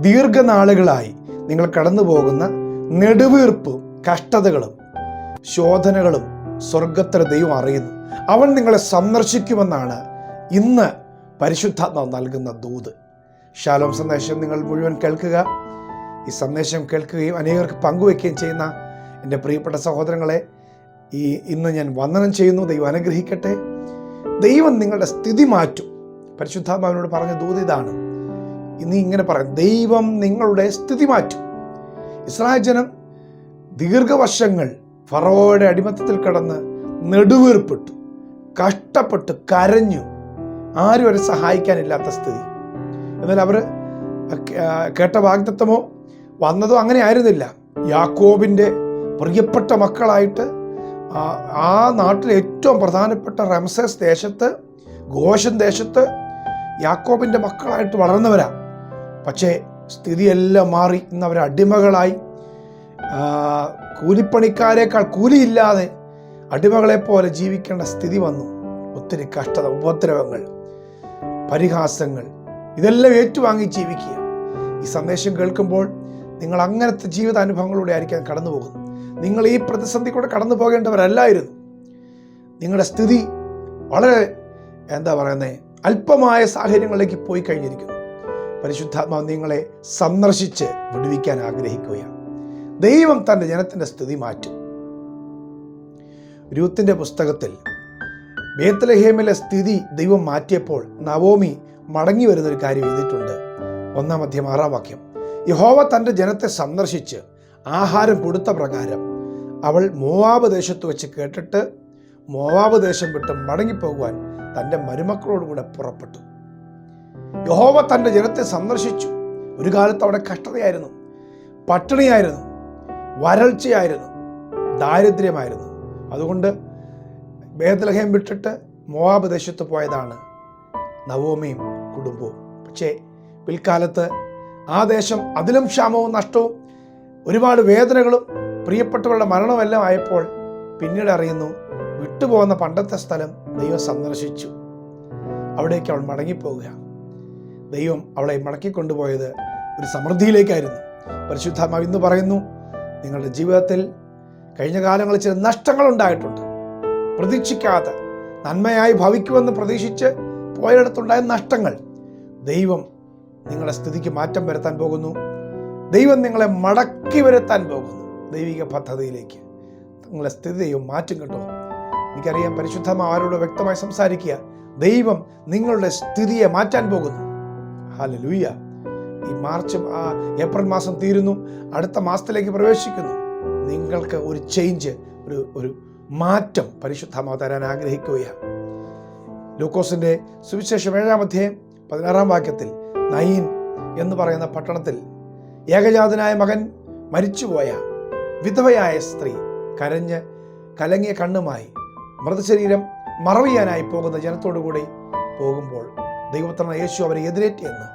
ദീർഘനാളുകളായി നിങ്ങൾ കടന്നു പോകുന്ന നെടുവീർപ്പും കഷ്ടതകളും ശോധനകളും സ്വർഗത്തിലെ ദൈവം അറിയുന്നു. അവൻ നിങ്ങളെ സന്ദർശിക്കുമെന്നാണ് ഇന്ന് പരിശുദ്ധാത്മാവ് നൽകുന്ന ദൂത്. ശാലോം സന്ദേശം നിങ്ങൾ മുഴുവൻ കേൾക്കുക. ഈ സന്ദേശം കേൾക്കുകയും അനേകർക്ക് പങ്കുവയ്ക്കുകയും ചെയ്യുന്ന എന്റെ പ്രിയപ്പെട്ട സഹോദരങ്ങളെ ഈ ഇന്ന് ഞാൻ വന്ദനം ചെയ്യുന്നു. ദൈവം അനുഗ്രഹിക്കട്ടെ. ദൈവം നിങ്ങളുടെ സ്ഥിതി മാറ്റും. പരിശുദ്ധാത്മാവിനോട് പറഞ്ഞ ദൂത് ഇതാണ്. ഇനി ഇങ്ങനെ പറയും ദൈവം നിങ്ങളുടെ സ്ഥിതി മാറ്റും. ഇസ്രായേൽ ജനം ദീർഘവർഷങ്ങൾ ഫറോയുടെ അടിമത്തത്തിൽ കടന്ന് നെടുവീർപ്പെട്ടു കഷ്ടപ്പെട്ട് കരഞ്ഞു. ആരും അവരെ സഹായിക്കാനില്ലാത്ത സ്ഥിതി. എന്നാൽ അവർ കേട്ട വാഗ്ദത്വമോ വന്നതോ അങ്ങനെ ആയിരുന്നില്ല. യാക്കോബിന്റെ പ്രിയപ്പെട്ട മക്കളായിട്ട് ആ- നാട്ടിലെ ഏറ്റവും പ്രധാനപ്പെട്ട റംസസ് ദേശത്ത് ഘോഷൻ ദേശത്ത് യാക്കോബിന്റെ മക്കളായിട്ട് വളർന്നവരാ. പക്ഷേ സ്ഥിതിയെല്ലാം മാറി. ഇന്ന് അവർ അടിമകളായി. കൂലിപ്പണിക്കാരേക്കാൾ കൂലിയില്ലാതെ അടിമകളെ പോലെ ജീവിക്കേണ്ട സ്ഥിതി വന്നു. ഒത്തിരി കഷ്ടത ഉപദ്രവങ്ങൾ പരിഹാസങ്ങൾ ഇതെല്ലാം ഏറ്റുവാങ്ങി ജീവിക്കുക. ഈ സന്ദേശം കേൾക്കുമ്പോൾ നിങ്ങൾ അങ്ങനത്തെ ജീവിത ജീവിതാനുഭവങ്ങളിലൂടെ ആയിരിക്കാൻ കടന്നു പോകുന്നു നിങ്ങൾ ഈ പ്രതിസന്ധി കൂടെ കടന്നു പോകേണ്ടവരല്ലായിരുന്നു നിങ്ങളുടെ സ്ഥിതി വളരെ എന്താ പറയുന്നത് അല്പമായ സാഹചര്യങ്ങളിലേക്ക് പോയി കഴിഞ്ഞിരിക്കുന്നു. പരിശുദ്ധാത്മാവ് നിങ്ങളെ സന്ദർശിച്ച് വിടുവിക്കാൻ ആഗ്രഹിക്കുകയാണ്. ദൈവം തന്റെ ജനത്തിന്റെ സ്ഥിതി മാറ്റും. രൂത്തിന്റെ പുസ്തകത്തിൽ ബേത്തലഹേമിലെ സ്ഥിതി ദൈവം മാറ്റിയപ്പോൾ നവോമി മടങ്ങി വരുന്നൊരു കാര്യം എഴുതിയിട്ടുണ്ട്. ഒന്നാം അധ്യം ആറാം വാക്യം. യഹോവ തന്റെ ജനത്തെ സന്ദർശിച്ച് ആഹാരം കൊടുത്ത പ്രകാരം അവൾ മോവാബ് ദേശത്ത് വെച്ച് കേട്ടിട്ട് മോവാബ് ദേശം വിട്ട് മടങ്ങിപ്പോകുവാൻ തന്റെ മരുമക്കളോടുകൂടെ പുറപ്പെട്ടു. യഹോവ തന്റെ ജനത്തെ സന്ദർശിച്ചു. ഒരു കാലത്ത് അവിടെ കഷ്ടതയായിരുന്നു. പട്ടിണിയായിരുന്നു. വരൾച്ചയായിരുന്നു. ദാരിദ്ര്യമായിരുന്നു. അതുകൊണ്ട് ബേദലഹേം വിട്ടിട്ട് മോവാബ് ദേശത്ത് പോയതാണ് നവോമിയും കുടുംബവും. പക്ഷേ പിൽക്കാലത്ത് ആ ദേശം അതിലും ക്ഷാമവും നഷ്ടവും ഒരുപാട് വേദനകളും പ്രിയപ്പെട്ടവരുടെ മരണമെല്ലാം ആയപ്പോൾ പിന്നീട് അറിയുന്നു വിട്ടുപോകുന്ന പണ്ടത്തെ സ്ഥലം ദൈവം സന്ദർശിച്ചു. അവിടേക്ക് അവൾ മടങ്ങിപ്പോവുക ദൈവം അവളെ മടക്കിക്കൊണ്ടുപോയത് ഒരു സമൃദ്ധിയിലേക്കായിരുന്നു. പരിശുദ്ധാത്മാവ് ഇന്ന് പറയുന്നു നിങ്ങളുടെ ജീവിതത്തിൽ കഴിഞ്ഞ കാലങ്ങളിൽ ചില നഷ്ടങ്ങൾ ഉണ്ടായിട്ടുണ്ട്. പ്രതീക്ഷിക്കാതെ നന്മയായി ഭവിക്കുമെന്ന് പ്രതീക്ഷിച്ച് പോയടത്തുണ്ടായ നഷ്ടങ്ങൾ ദൈവം നിങ്ങളുടെ സ്ഥിതിക്ക് മാറ്റം വരുത്താൻ പോകുന്നു. ദൈവം നിങ്ങളെ മടക്കി വരുത്താൻ പോകുന്നു. ദൈവിക പദ്ധതിയിലേക്ക് നിങ്ങളെ സ്ഥിതി ദൈവം മാറ്റും കേട്ടോ. എനിക്കറിയാം പരിശുദ്ധമായ ആരോട് വ്യക്തമായി സംസാരിക്കുക ദൈവം നിങ്ങളുടെ സ്ഥിതിയെ മാറ്റാൻ പോകുന്നു. ഹല്ലേലൂയ ഈ മാർച്ച് ഏപ്രിൽ മാസം തീരുന്നു. അടുത്ത മാസത്തിലേക്ക് പ്രവേശിക്കുന്നു. നിങ്ങൾക്ക് ഒരു ചേഞ്ച് ഒരു ഒരു മാറ്റം പരിശുദ്ധമാവ് തരാൻ ആഗ്രഹിക്കുകയാണ്. ലൂക്കോസിന്റെ സുവിശേഷം ഏഴാം അധ്യായം പതിനാറാം വാക്യത്തിൽ നയീൻ എന്ന് പറയുന്ന പട്ടണത്തിൽ ഏകജാതനായ മകൻ മരിച്ചുപോയ വിധവയായ സ്ത്രീ കരഞ്ഞ് കലങ്ങിയ കണ്ണുമായി മൃതശരീരം മറവിയാനായി പോകുന്ന ജനത്തോടുകൂടി പോകുമ്പോൾ ദൈവത്തണ യേശു അവരെ എതിരേറ്റിയെന്ന്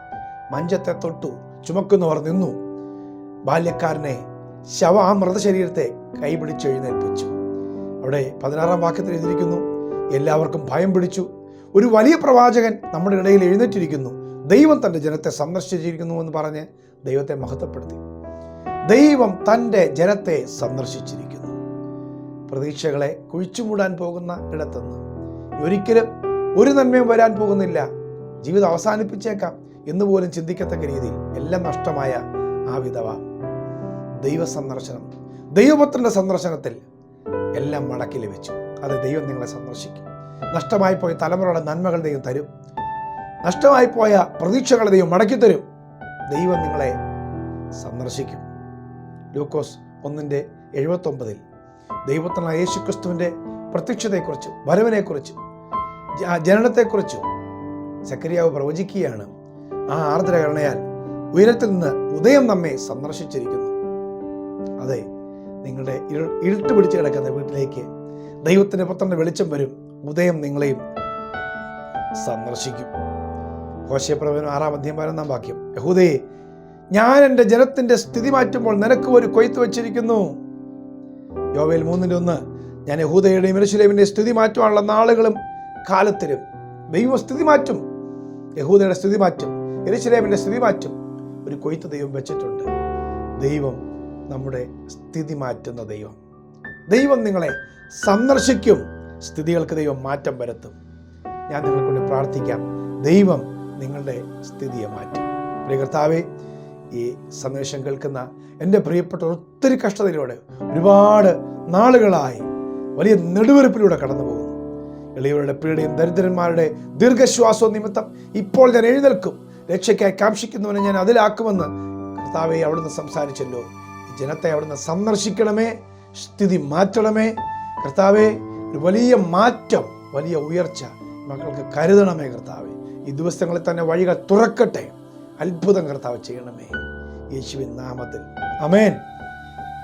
മഞ്ചത്തെ തൊട്ടു ചുമക്കുന്നവർ നിന്നു. ബാല്യക്കാരനെ ശവ ആ മൃതശരീരത്തെ കൈപിടിച്ച് എഴുന്നേൽപ്പിച്ചു. അവിടെ പതിനാറാം വാക്യത്തിൽ എഴുതിയിരിക്കുന്നു എല്ലാവർക്കും ഭയം പിടിച്ചു. ഒരു വലിയ പ്രവാചകൻ നമ്മുടെ ഇടയിൽ എഴുന്നേറ്റിരിക്കുന്നു. ദൈവം തന്റെ ജനത്തെ സന്ദർശിച്ചിരിക്കുന്നു എന്ന് പറഞ്ഞ് ദൈവത്തെ മഹത്വപ്പെടുത്തി. ദൈവം തന്റെ ജനത്തെ സന്ദർശിച്ചിരിക്കുന്നു. പ്രതീക്ഷകളെ കുഴിച്ചുമൂടാൻ പോകുന്ന ഇടത്തുനിന്ന്. ഒരിക്കലും ഒരു നന്മയും വരാൻ പോകുന്നില്ല. ജീവിതം അവസാനിപ്പിച്ചേക്കാം എന്ന് പോലും ചിന്തിക്കത്തക്ക രീതിയിൽ എല്ലാം നഷ്ടമായ ആ വിധവ ദൈവ സന്ദർശനം ദൈവപുത്രന്റെ സന്ദർശനത്തിൽ എല്ലാം മടക്കി ലഭിച്ചു. അത് ദൈവം നിങ്ങളെ സന്ദർശിക്കും. നഷ്ടമായി പോയ തലമുറയുടെ നന്മകൾ ദൈവം തരും. നഷ്ടമായി പോയ പ്രതീക്ഷകൾ ദൈവം മടക്കി തരും. ദൈവം നിങ്ങളെ സന്ദർശിക്കും. ലൂക്കോസ് ഒന്നിന്റെ എഴുപത്തൊമ്പതിൽ ദൈവത്തിനായ യേശു ക്രിസ്തുവിന്റെ പ്രത്യക്ഷതയെക്കുറിച്ചും വരവിനെക്കുറിച്ചും ജനനത്തെക്കുറിച്ചും സക്രിയാവ് പ്രവചിക്കുകയാണ്. ആ ആർദ്രകരണയാൽ ഉയരത്തിൽ നിന്ന് ഉദയം നമ്മെ സന്ദർശിച്ചിരിക്കുന്നു. അതെ നിങ്ങളുടെ ഇരു- ഇരുട്ട് പിടിച്ച് കിടക്കുന്ന വീട്ടിലേക്ക് ദൈവത്തിന്റെ പുത്രന്റെ വെളിച്ചം വരും. ഉദയം നിങ്ങളെയും സന്ദർശിക്കും. കോശപ്രവചനം ആറാം അധ്യയം പതിനൊന്നാം വാക്യം. യഹൂദയെ ഞാൻ എന്റെ ജനത്തിന്റെ സ്ഥിതി മാറ്റുമ്പോൾ നിനക്ക് ഒരു കൊയ്ത്ത് വെച്ചിരിക്കുന്നു. യോവയിൽ മൂന്നിന്റെ ഒന്ന് ഞാൻ യഹൂദയുടെയും യെരൂശലേമിന്റെ സ്ഥിതി മാറ്റുവാനുള്ള നാളുകളും കാലത്തിലും ദൈവം സ്ഥിതി മാറ്റും. യഹൂദയുടെ സ്ഥിതി മാറ്റും യെരൂശലേമിന്റെ സ്ഥിതി മാറ്റും. ഒരു കൊയ്ത്ത് ദൈവം വെച്ചിട്ടുണ്ട്. ദൈവം നമ്മുടെ സ്ഥിതി മാറ്റുന്ന ദൈവം. ദൈവം നിങ്ങളെ സന്ദർശിക്കും. സ്ഥിതികൾക്ക് ദൈവം മാറ്റം വരുത്തും. ഞാൻ നിങ്ങളെ കൊണ്ട് പ്രാർത്ഥിക്കാം. ദൈവം നിങ്ങളുടെ സ്ഥിതിയെ മാറ്റും. പ്രിയ കർത്താവെ ഈ സന്ദേശം കേൾക്കുന്ന എന്റെ പ്രിയപ്പെട്ട ഒത്തിരി കഷ്ടതയിലൂടെ ഒരുപാട് നാളുകളായി വലിയ നെടുവെറുപ്പിലൂടെ കടന്നു പോകുന്നു എളിയവരുടെ പീഡയും ദരിദ്രന്മാരുടെ ദീർഘശ്വാസവും നിമിത്തം ഇപ്പോൾ ഞാൻ എഴുന്നേൽക്കും. രക്ഷയ്ക്കായി കാക്ഷിക്കുന്നവനെ ഞാൻ അതിലാക്കുമെന്ന് കർത്താവെ അവിടുന്ന് സംസാരിച്ചല്ലോ. ജനത്തെ അവിടുന്ന് സന്ദർശിക്കണമേ സ്ഥിതി മാറ്റണമേ. കർത്താവെ ഒരു വലിയ മാറ്റം വലിയ ഉയർച്ച മക്കൾക്ക് കരുതണമേ കർത്താവെ. ഈ ദിവസങ്ങളിൽ തന്നെ വഴികൾ തുറക്കട്ടെ. അത്ഭുതം കർത്താവ് ചെയ്യണമേ. യേശുവിൻ നാമത്തിൽ. അമേൻ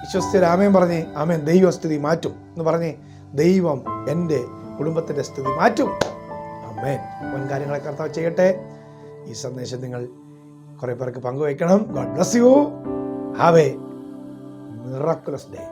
വിശ്വസ്തരാമേൻ പറഞ്ഞേ ആമേൻ ദൈവസ്ഥിതി മാറ്റും എന്ന് പറഞ്ഞേ ദൈവം എന്റെ കുടുംബത്തിന്റെ സ്ഥിതി മാറ്റും. അമ്മേൻ മുൻകാര്യങ്ങളെ കർത്താവ് ചെയ്യട്ടെ. ഈ സന്ദേശം നിങ്ങൾ കുറേ പേർക്ക് പങ്കുവയ്ക്കണം. God bless you have a miraculous day